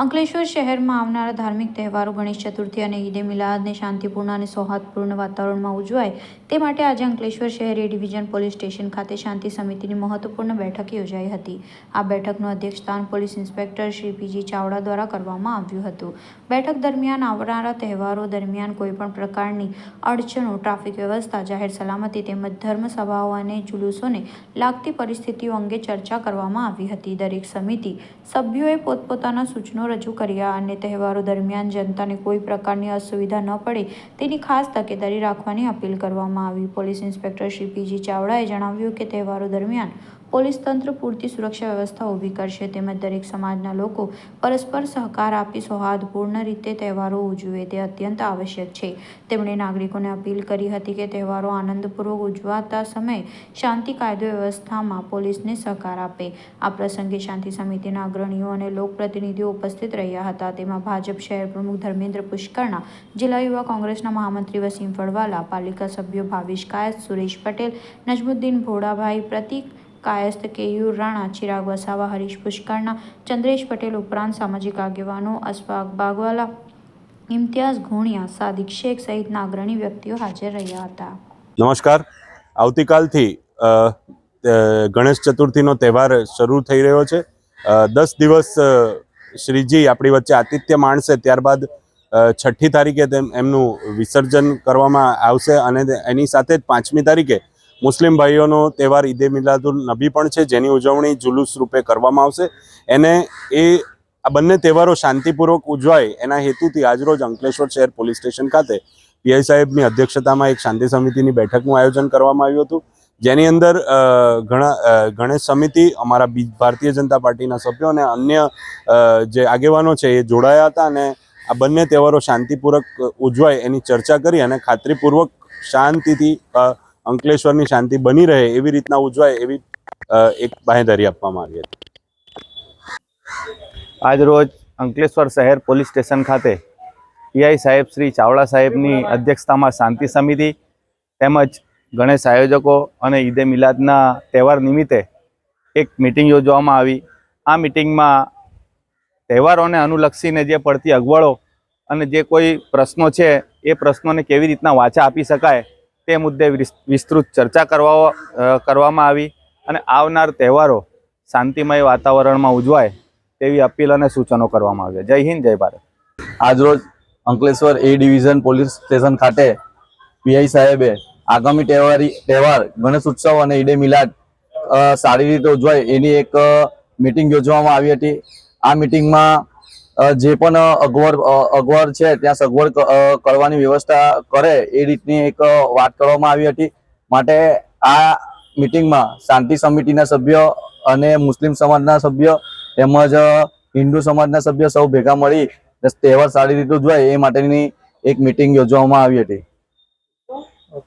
અંકલેશ્વર શહેરમાં આવનારા ધાર્મિક તહેવારો ગણેશ ચતુર્થી અને ઈદે મિલાદને શાંતિપૂર્ણ અને સૌહાર્દપૂર્ણ વાતાવરણમાં ઉજવાય. તે માટે આજે અંકલેશ્વર શહેર એ ડિવિઝન પોલીસ સ્ટેશન ખાતે શાંતિ સમિતિની મહત્વપૂર્ણ બેઠક યોજાઈ હતી. આ બેઠકનું અધ્યક્ષસ્થાન police inspector Shri P G Chavda દ્વારા કરવામાં આવ્યું હતું. બેઠક દરમિયાન આવનારા તહેવારો દરમિયાન કોઈપણ પ્રકારની અડચણો, ટ્રાફિક વ્યવસ્થા, જાહેર સલામતી તેમજ ધર્મ સભાઓ અને જુલુસોને લાગતી પરિસ્થિતિઓ અંગે ચર્ચા કરવામાં આવી હતી. દરેક સમિતિ સભ્યોએ પોતપોતાના સૂચનો રજૂ કર્યા અને તહેવારો દરમિયાન જનતાને કોઈ પ્રકારની અસુવિધા ન પડે તેની ખાસ તકેદારી રાખવાની અપીલ કરવામાં આવી. પોલીસ ઇન્સ્પેક્ટર શ્રી પીજી ચાવડાએ જણાવ્યું કે તહેવારો દરમિયાન પોલીસ તંત્ર પૂરતી સુરક્ષા વ્યવસ્થા ઊભી કરશે તેમજ દરેક સમાજના લોકો પરસ્પર સહકાર આપી સૌહાર્દપૂર્ણ રીતે તહેવારો ઉજવે તે અત્યંત આવશ્યક છે. તેમણે નાગરિકોને અપીલ કરી હતી કે તહેવારો આનંદપૂર્વક ઉજવાતા સમયે શાંતિ કાયદો વ્યવસ્થામાં પોલીસને સહકાર આપે. આ પ્રસંગે શાંતિ સમિતિના અગ્રણીઓ અને લોકપ્રતિનિધિઓ ઉપસ્થિત રહ્યા હતા. તેમાં ભાજપ શહેર પ્રમુખ ધર્મેન્દ્ર પુષ્કરના, જિલ્લા યુવા કોંગ્રેસના મહામંત્રી વસીમ ફળવાલા, પાલિકા સભ્યો ભાવિશ કાયત સુરેશ પટેલ, નજમુદ્દીન ભોડાભાઈ પ્રતિક કાયસ્થ કેયુ રાણા ચિરાગ વસાવા, હરીશ પુષ્કરના, ચંદ્રેશ પટેલ ઉપરાંત સામાજિક આગેવાનો અશફાક બાગવાલા, ઇમ્તિયાઝ ઘોણિયા, સાદિક શેખ સહિતના અગ્રણી વ્યક્તિઓ હાજર રહ્યા હતા. નમસ્કાર. આવતીકાલથી ગણેશ ચતુર્થીનો તહેવાર શરૂ થઈ રહ્યો છે. દસ દિવસ શ્રીજી આપણી વચ્ચે આતિથ્ય માણશે, ત્યારબાદ છઠ્ઠી તારીખે તેમ, એમનું વિસર્જન કરવામાં આવશે અને એની સાથે જ પાંચમી તારીખે મુસ્લિમ ભાઈઓનો તહેવાર ઈદે મિલાદુલ નબી પણ છે, જેની ઉજવણી જુલુસ રૂપે કરવામાં આવશે. એને એ આ બંને તહેવારો શાંતિપૂર્વક ઉજવાય એના હેતુથી આજરોજ અંકલેશ્વર શહેર પોલીસ સ્ટેશન ખાતે પીઆઈ સાહેબની અધ્યક્ષતામાં એક શાંતિ સમિતિની બેઠકનું આયોજન કરવામાં આવ્યું હતું. જેની અંદર ઘણા ગણેશ સમિતિ, અમારા ભારતીય જનતા પાર્ટીના સભ્યો અને અન્ય જે આગેવાનો છે એ જોડાયા હતા અને આ બંને તહેવારો શાંતિપૂર્વક ઉજવાય એની ચર્ચા કરી અને ખાતરીપૂર્વક શાંતિથી અંકલેશ્વરની શાંતિ બની રહે એવી રીતના ઉજવાય એવી એક બાંહેધરી આપવામાં આવી હતી. આજરોજ અંકલેશ્વર શહેર પોલીસ સ્ટેશન ખાતે પીઆઈ સાહેબ શ્રી ચાવડા સાહેબની અધ્યક્ષતામાં શાંતિ સમિતિ તેમજ ગણેશ આયોજકો અને ઈદે મિલાદના તહેવાર નિમિત્તે એક મિટિંગ યોજવામાં આવી. આ મિટિંગમાં તહેવારોને અનુલક્ષીને જે પડતી અગવડો અને જે કોઈ પ્રશ્નો છે એ પ્રશ્નોને કેવી રીતના વાચા આપી શકાય તે મુદ્દે વિસ્તૃત ચર્ચા કરવા કરવામાં આવી અને આવનાર તહેવારો શાંતિમય વાતાવરણમાં ઉજવાય તેવી અપીલ અને સૂચનો કરવામાં આવ્યા. જય હિન્દ, જય ભારત. આજરોજ Ankleshwar A division police station ખાતે પીઆઈ સાહેબે આગામી તહેવારી, તહેવાર, ગણેશ ઉત્સવ અને ઈડે મિલાદ સારી રીતે ઉજવાય એની એક મિટિંગ યોજવામાં આવી હતી. આ મિટિંગમાં જે પણ અગવડ અગવડ છે, ત્યાં સગવડ કરવાની વ્યવસ્થા કરે એ રીતની એક વાત કરવામાં આવી હતી. માટે આ મિટિંગમાં શાંતિ સમિતિના સભ્ય અને મુસ્લિમ સમાજના સભ્યો તેમજ હિન્દુ સમાજના સભ્ય સૌ ભેગા મળી તહેવાર સારી રીતે ઉજવાય એ માટેની એક મિટિંગ યોજવામાં આવી હતી.